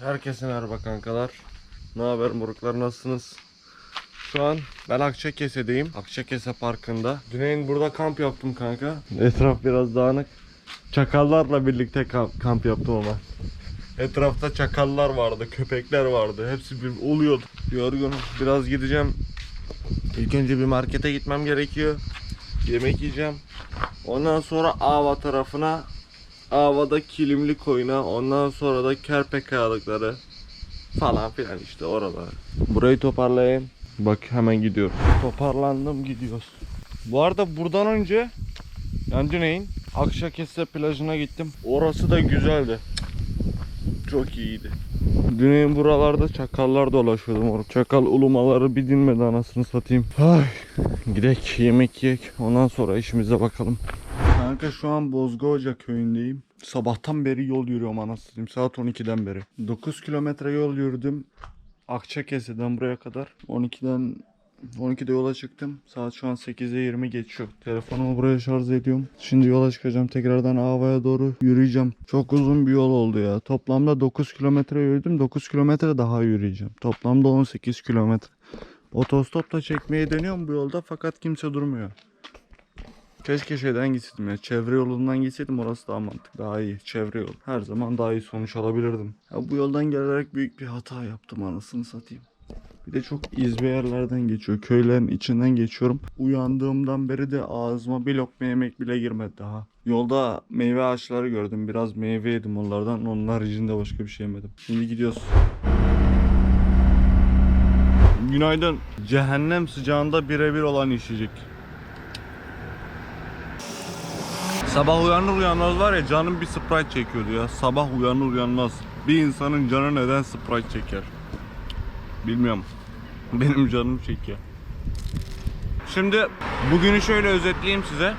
Herkese merhaba kankalar. Ne haber moruklar nasılsınız? Şu an ben Akçakese'deyim. Akçakese Parkı'nda. Düneyin burada kamp yaptım kanka. Etraf biraz dağınık. Çakallarla birlikte kamp, kamp yaptım ama. Etrafta çakallar vardı, köpekler vardı. Hepsi bir oluyordu. Yorgunum. Biraz gideceğim. İlk önce bir markete gitmem gerekiyor. Yemek yiyeceğim. Ondan sonra Ava tarafına Ava'da kilimli koyuna ondan sonra da kerpe kayalıkları falan filan işte oralar. Burayı toparlayayım. Bak hemen gidiyorum. Toparlandım gidiyoruz. Bu arada buradan önce yani Düneyin Akşakese plajına gittim. Orası da güzeldi. Çok iyiydi. Düneyin buralarda çakallar dolaşıyordu moruk. Çakal ulumaları bir dinmedi anasını satayım. Ay. Gidek yemek yiyek. Ondan sonra işimize bakalım. Kanka şu an Bozgoca köyündeyim. Sabahtan beri yol yürüyorum anasını. Saat 12'den beri. 9 kilometre yol yürüdüm. Akçakese'den buraya kadar. 12'den 12'de yola çıktım. Saat şu an 8'e 20 geçiyor. Telefonumu buraya şarj ediyorum. Şimdi yola çıkacağım. Tekrardan Ava'ya doğru yürüyeceğim. Çok uzun bir yol oldu ya. Toplamda 9 kilometre yürüdüm. 9 kilometre daha yürüyeceğim. Toplamda 18 kilometre. Otostop da çekmeye deniyorum bu yolda fakat kimse durmuyor. Keşke şeyden gitseydim ya. Çevre yolundan gitseydim orası daha mantıklı. Daha iyi. Çevre yol. Her zaman daha iyi sonuç alabilirdim. Ya bu yoldan gelerek büyük bir hata yaptım anasını satayım. Bir de çok izbe yerlerden geçiyor. Köylerin içinden geçiyorum. Uyandığımdan beri de ağzıma bir lokma yemek bile girmedi daha. Yolda meyve ağaçları gördüm. Biraz meyve yedim onlardan. Onun haricinde başka bir şey yemedim. Şimdi gidiyoruz. Günaydın. Cehennem sıcağında birebir olan içecek. Sabah uyanır uyanmaz var ya canım bir Sprite çekiyordu ya. Sabah uyanır uyanmaz. Bir insanın canı neden Sprite çeker? Bilmiyorum. Benim canım çekiyor. Şimdi bugünü şöyle özetleyeyim size.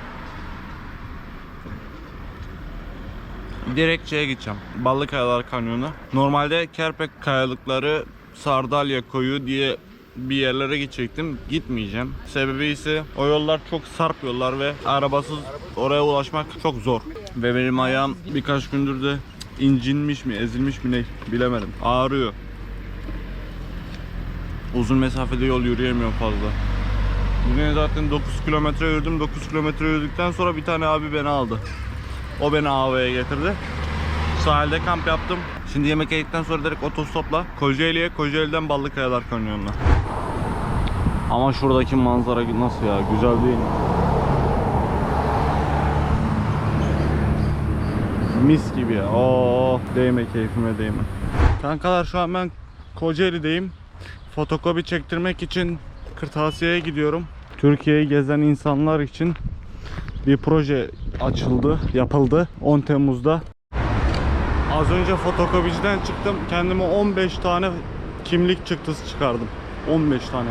Direkt şeye gideceğim. Ballıkayalar Kanyonu. Normalde Kerpek Kayalıkları Sardalya Koyu diye bir yerlere gidecektim. Gitmeyeceğim. Sebebi ise o yollar çok sarp yollar ve arabasız oraya ulaşmak çok zor. Ve benim ayağım birkaç gündür de incinmiş mi, ezilmiş mi ne bilemedim. Ağrıyor. Uzun mesafede yol yürüyemiyorum fazla. Bugün zaten 9 kilometre yürüdüm. 9 kilometre yürüdükten sonra bir tane abi beni aldı. O beni AV'ye getirdi. Sahilde kamp yaptım. Şimdi yemek yedikten sonra direkt otostopla Kocaeli'ye, Kocaeli'den Ballıkayalar Kanyonu'na. Ama şuradaki manzara nasıl ya? Güzel değil mi? Mis gibi ya. Oo, değme keyfime değme. Kankalar şu an ben Kocaeli'deyim. Fotokopi çektirmek için kırtasiyeye gidiyorum. Türkiye'yi gezen insanlar için bir proje açıldı, yapıldı 10 Temmuz'da. Az önce fotokopiciden çıktım. Kendime 15 tane kimlik çıktısı çıkardım. 15 tane.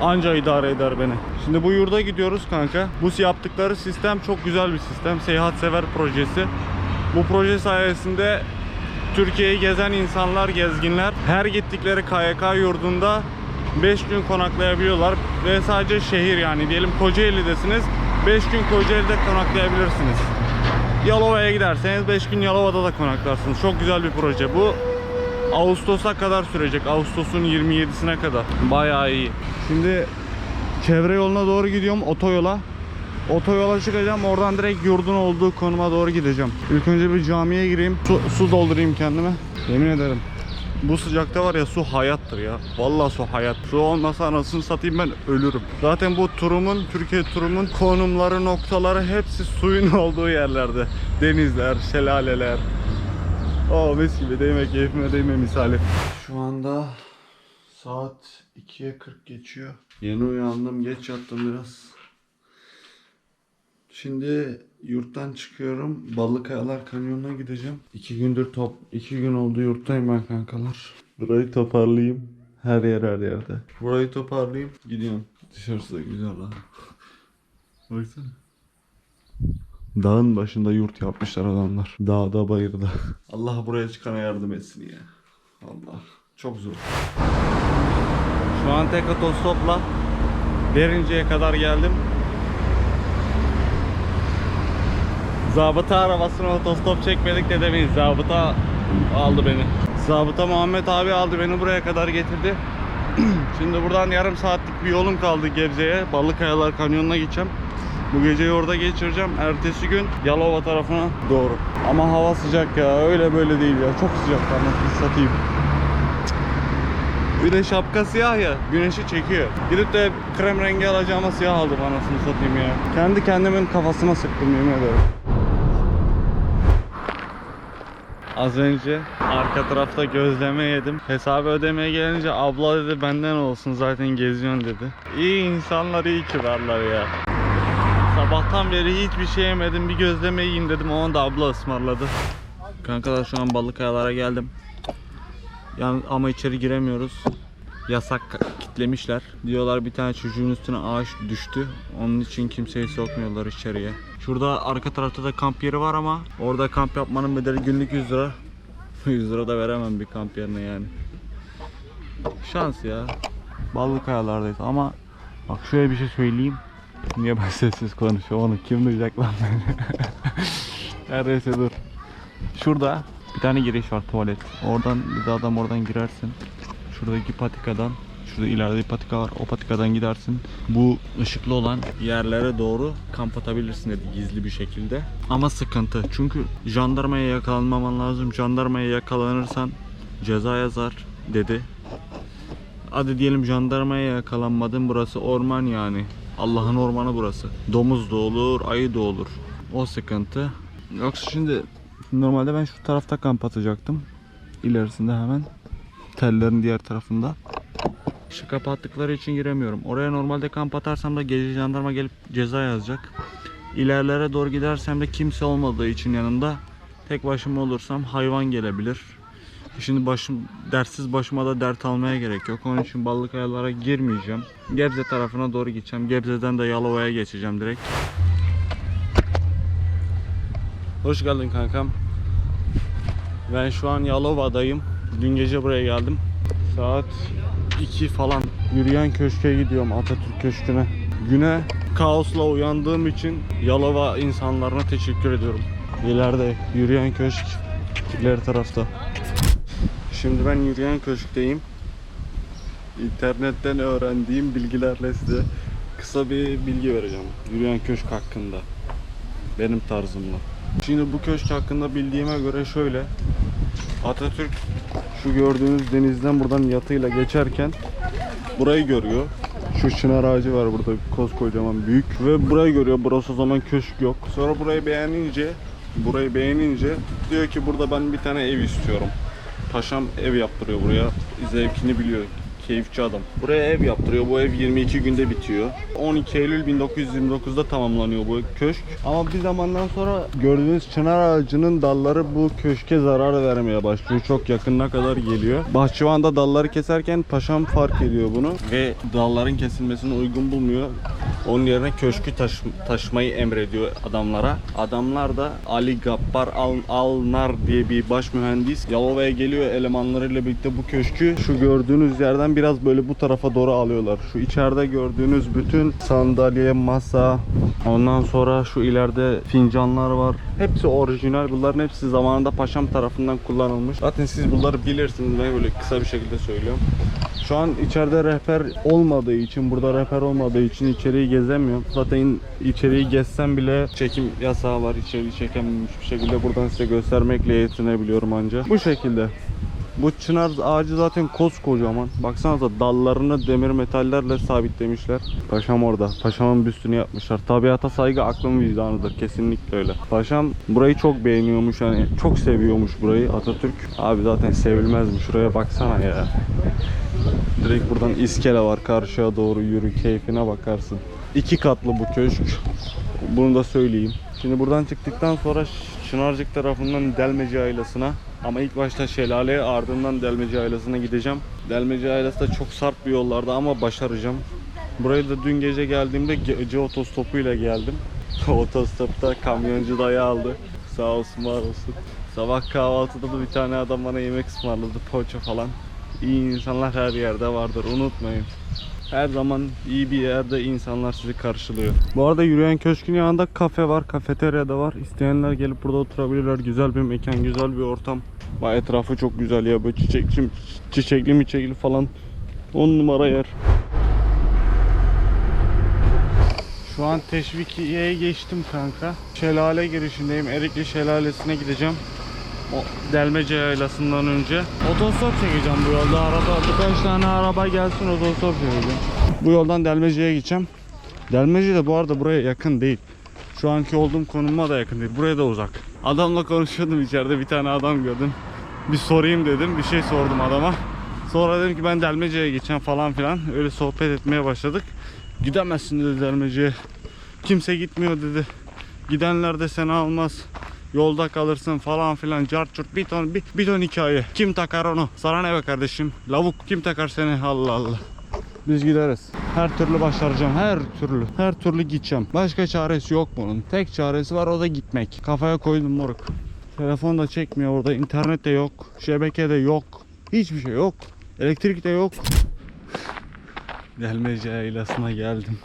Anca idare eder beni. Şimdi bu yurda gidiyoruz kanka. Bu yaptıkları sistem çok güzel bir sistem. Seyahat sever projesi. Bu proje sayesinde Türkiye'yi gezen insanlar, gezginler her gittikleri KYK yurdunda 5 gün konaklayabiliyorlar ve sadece şehir yani diyelim Kocaeli'desiniz 5 gün Kocaeli'de konaklayabilirsiniz. Yalova'ya giderseniz 5 gün Yalova'da da konaklarsınız. Çok güzel bir proje. Bu Ağustos'a kadar sürecek. Ağustos'un 27'sine kadar. Bayağı iyi. Şimdi çevre yoluna doğru gidiyorum otoyola. Otoyola çıkacağım. Oradan direkt yurdun olduğu konuma doğru gideceğim. İlk önce bir camiye gireyim. Su, su doldurayım kendime. Yemin ederim. Bu sıcakta var ya su hayattır ya. Vallahi su hayat. Su olmasa anasını satayım ben ölürüm. Zaten bu turumun, Türkiye turumun konumları, noktaları hepsi suyun olduğu yerlerde. Denizler, şelaleler. Oh mis gibi değme keyfime değme misali. Şu anda saat 2'ye 40 geçiyor. Yeni uyandım, geç yattım biraz. Şimdi yurttan çıkıyorum. Ballıkayalar Kanyonu'na gideceğim. İki gündür top, iki gün oldu yurttayım ben kankalar. Burayı toparlayayım. Her yer her yerde. Burayı toparlayayım. Gidiyorum. Dışarısı da güzel ha. Baksana. Dağın başında yurt yapmışlar adamlar. Dağda bayırda. Allah buraya çıkana yardım etsin ya. Allah. Çok zor. Şu an tek otostopla Derince'ye kadar geldim. Zabıta arabasına otostop çekmedik de demeyin. Zabıta aldı beni. Zabıta Muhammed abi aldı beni buraya kadar getirdi. Şimdi buradan yarım saatlik bir yolum kaldı Gebze'ye. Balıkayalar Kanyonu'na gideceğim. Bu geceyi orada geçireceğim. Ertesi gün Yalova tarafına doğru. Ama hava sıcak ya. Öyle böyle değil ya. Çok sıcak anasını satayım. Bir de şapka siyah ya. Güneşi çekiyor. Gidip de krem rengi alacağıma siyah aldım anasını satayım ya. Kendi kendimin kafasına sıktım yemin ederim. Az önce arka tarafta gözleme yedim. Hesabı ödemeye gelince abla dedi benden olsun zaten geziyorsun dedi. İyi insanlar iyi kibarlar ya. Sabahtan beri hiçbir şey yemedim. Bir gözleme yiyeyim dedim. Onu da abla ısmarladı. Kankalar şu an Balıkayalar'a geldim. Yani ama içeri giremiyoruz. Yasak kitlemişler. Diyorlar bir tane çocuğun üstüne ağaç düştü. Onun için kimseyi sokmuyorlar içeriye. Şurada arka tarafta da kamp yeri var ama orada kamp yapmanın bedeli günlük 100 lira. 100 lira da veremem bir kamp yerine yani. Şans ya. Ballı kayalardayız ama bak şöyle bir şey söyleyeyim. Niye ben sessiz konuşuyorum onu kim duyacak lan beni? Her neyse dur. Şurada bir tane giriş var tuvalet. Oradan bir de adam oradan girersin. Şuradaki patikadan Şurada ileride bir patika var. O patikadan gidersin. Bu ışıklı olan yerlere doğru kamp atabilirsin dedi gizli bir şekilde. Ama sıkıntı. Çünkü jandarmaya yakalanmaman lazım. Jandarmaya yakalanırsan ceza yazar dedi. Hadi diyelim jandarmaya yakalanmadın. Burası orman yani. Allah'ın ormanı burası. Domuz da olur, ayı da olur. O sıkıntı. Yoksa şimdi normalde ben şu tarafta kamp atacaktım. İlerisinde hemen tellerin diğer tarafında. Şu kapattıkları için giremiyorum. Oraya normalde kamp atarsam da gece jandarma gelip ceza yazacak. İlerlere doğru gidersem de kimse olmadığı için yanında tek başıma olursam hayvan gelebilir. Şimdi başım dersiz başıma da dert almaya gerek yok. Onun için ballık ayalara girmeyeceğim. Gebze tarafına doğru gideceğim. Gebze'den de Yalova'ya geçeceğim direkt. Hoş geldin kankam. Ben şu an Yalova'dayım. Dün gece buraya geldim. Saat 2 falan. Yürüyen köşke gidiyorum Atatürk Köşkü'ne. Güne kaosla uyandığım için Yalova insanlarına teşekkür ediyorum. İleride yürüyen köşk ileri tarafta. Şimdi ben yürüyen köşkteyim. İnternetten öğrendiğim bilgilerle size kısa bir bilgi vereceğim. Yürüyen köşk hakkında. Benim tarzımla. Şimdi bu köşk hakkında bildiğime göre şöyle. Atatürk şu gördüğünüz denizden buradan yatıyla geçerken burayı görüyor. Şu çınar ağacı var burada koskocaman büyük ve burayı görüyor. Burası o zaman köşk yok. Sonra burayı beğenince burayı beğenince diyor ki burada ben bir tane ev istiyorum. Paşam ev yaptırıyor buraya. Zevkini biliyor. Keyifçi adam. Buraya ev yaptırıyor. Bu ev 22 günde bitiyor. 12 Eylül 1929'da tamamlanıyor bu köşk. Ama bir zamandan sonra gördüğünüz çınar ağacının dalları bu köşke zarar vermeye başlıyor. Çok yakınına kadar geliyor. Bahçıvanda dalları keserken paşam fark ediyor bunu ve dalların kesilmesini uygun bulmuyor. Onun yerine köşkü taş, taşımayı emrediyor adamlara. Adamlar da Ali Gappar Al, Alnar diye bir baş mühendis Yalova'ya geliyor elemanlarıyla birlikte bu köşkü şu gördüğünüz yerden biraz böyle bu tarafa doğru alıyorlar. Şu içeride gördüğünüz bütün sandalye, masa, ondan sonra şu ileride fincanlar var. Hepsi orijinal. Bunların hepsi zamanında paşam tarafından kullanılmış. Zaten siz bunları bilirsiniz. Ben böyle kısa bir şekilde söylüyorum. Şu an içeride rehber olmadığı için, burada rehber olmadığı için içeriği gezemiyorum. Zaten içeriği gezsem bile çekim yasağı var. İçeriği çekememiş bir şekilde buradan size göstermekle yetinebiliyorum ancak. Bu şekilde. Bu çınar ağacı zaten koskocaman. Baksanıza dallarını demir metallerle sabitlemişler. Paşam orada. Paşamın büstünü yapmışlar. Tabiata saygı aklın vicdanıdır. Kesinlikle öyle. Paşam burayı çok beğeniyormuş. Hani çok seviyormuş burayı Atatürk. Abi zaten sevilmez mi? Şuraya baksana ya. Direkt buradan iskele var. Karşıya doğru yürü. Keyfine bakarsın. İki katlı bu köşk. Bunu da söyleyeyim. Şimdi buradan çıktıktan sonra Çınarcık tarafından Delmeci Yaylası'na ama ilk başta Şelale ardından Delmeci Yaylası'na gideceğim. Delmeci Yaylası da çok sarp bir yollarda ama başaracağım. Buraya da dün gece geldiğimde gece otostopuyla geldim. Otostopta kamyoncu dayı aldı. Sağ olsun var olsun. Sabah kahvaltıda da bir tane adam bana yemek ısmarladı. Poğaça falan. İyi insanlar her yerde vardır unutmayın. Her zaman iyi bir yerde insanlar sizi karşılıyor. Bu arada yürüyen köşkün yanında kafe var, kafeterya da var. İsteyenler gelip burada oturabilirler. Güzel bir mekan, güzel bir ortam. Bak etrafı çok güzel ya böyle çiçekli, çiçekli miçekli falan. 10 numara yer. Şu an Teşvikiye'ye geçtim kanka. Şelale girişindeyim. Erikli Şelalesi'ne gideceğim. O Delmece Yaylası'ndan önce. Otostop çekeceğim bu yolda. Araba, birkaç tane araba gelsin otostop çekeceğim. Bu yoldan Delmece'ye gideceğim. Delmece de bu arada buraya yakın değil. Şu anki olduğum konuma da yakın değil. Buraya da uzak. Adamla konuşuyordum içeride bir tane adam gördüm. Bir sorayım dedim. Bir şey sordum adama. Sonra dedim ki ben Delmece'ye gideceğim falan filan. Öyle sohbet etmeye başladık. Gidemezsin dedi Delmece'ye. Kimse gitmiyor dedi. Gidenler de seni almaz. Yolda kalırsın falan filan cart curt bir ton bir, bir ton hikaye. Kim takar onu? Sana ne be kardeşim? Lavuk kim takar seni? Allah Allah. Biz gideriz. Her türlü başaracağım. Her türlü. Her türlü gideceğim. Başka çaresi yok bunun. Tek çaresi var o da gitmek. Kafaya koydum moruk. Telefon da çekmiyor orada. internet de yok. Şebeke de yok. Hiçbir şey yok. Elektrik de yok. Delmece yaylasına geldim.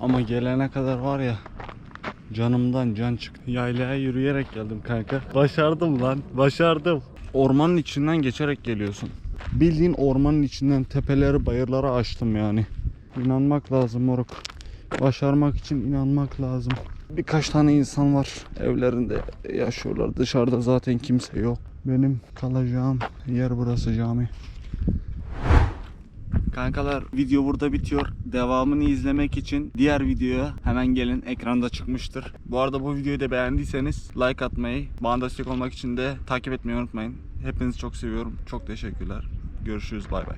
Ama gelene kadar var ya canımdan can çıktı. Yaylaya yürüyerek geldim kanka. Başardım lan. Başardım. Ormanın içinden geçerek geliyorsun. Bildiğin ormanın içinden tepeleri bayırları açtım yani. İnanmak lazım moruk. Başarmak için inanmak lazım. Birkaç tane insan var evlerinde yaşıyorlar. Dışarıda zaten kimse yok. Benim kalacağım yer burası cami. Kankalar video burada bitiyor. Devamını izlemek için diğer videoya hemen gelin. Ekranda çıkmıştır. Bu arada bu videoyu da beğendiyseniz like atmayı, bana destek olmak için de takip etmeyi unutmayın. Hepinizi çok seviyorum. Çok teşekkürler. Görüşürüz. Bay bay.